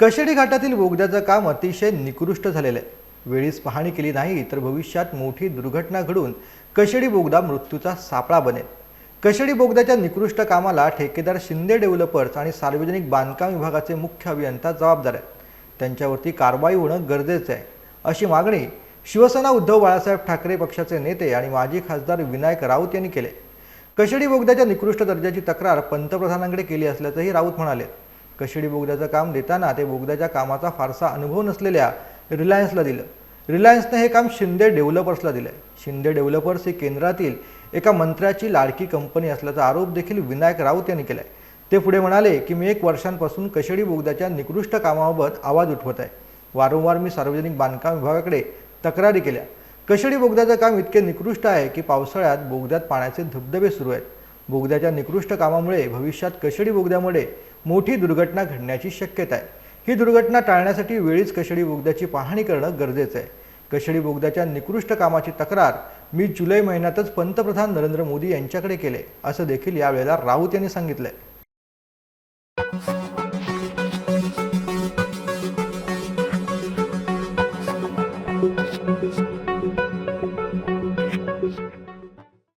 कशेडी घाटातील बोगद्याचं काम अतिशय निकृष्ट झालेलं आहे. वेळीच पाहणी केली नाही तर भविष्यात मोठी दुर्घटना घडून कशेडी बोगदा मृत्यूचा सापळा बनेल. कशेडी बोगद्याच्या निकृष्ट कामाला ठेकेदार शिंदे डेव्हलपर्स आणि सार्वजनिक बांधकाम विभागाचे मुख्य अभियंता जबाबदार आहेत. त्यांच्यावरती कारवाई होणं गरजेचं आहे अशी मागणी शिवसेना उद्धव बाळासाहेब ठाकरे पक्षाचे नेते आणि माजी खासदार विनायक राऊत यांनी केले कशेडी बोगद्याच्या निकृष्ट दर्जाची तक्रार पंतप्रधानांकडे केली असल्याचंही राऊत म्हणाले. कशेडी बोगद्याचं काम देताना ते बोगद्याच्या कामाचा फारसा अनुभव नसलेल्या रिलायन्सला दिलं. रिलायन्सने हे काम शिंदे डेव्हलपर्सला दिलंय. शिंदे डेव्हलपर्स ही केंद्रातील एका मंत्र्याची लाडकी कंपनी असल्याचा आरोप देखील विनायक राऊत यांनी केलाय. ते पुढे म्हणाले की मी एक वर्षांपासून कशेडी बोगद्याच्या निकृष्ट कामाबाबत आवाज उठवत आहे. वारंवार मी सार्वजनिक बांधकाम विभागाकडे तक्रारी केल्या. कशेडी बोगद्याचं काम इतके निकृष्ट आहे की पावसाळ्यात बोगद्यात पाण्याचे धबधबे सुरू आहेत. बोगद्याच्या निकृष्ट कामामुळे भविष्यात कशेडी बोगद्यामुळे मोठी दुर्घटना घडण्याची शक्यता आहे. ही दुर्घटना टाळण्यासाठी वेळीच कशेडी बोगद्याची पाहणी करणं गरजेचं आहे. कशेडी बोगद्याच्या निकृष्ट कामाची तक्रार मी जुलै महिन्यातच पंतप्रधान नरेंद्र मोदी यांच्याकडे केले असं देखील यावेळेला राऊत यांनी सांगितलंय.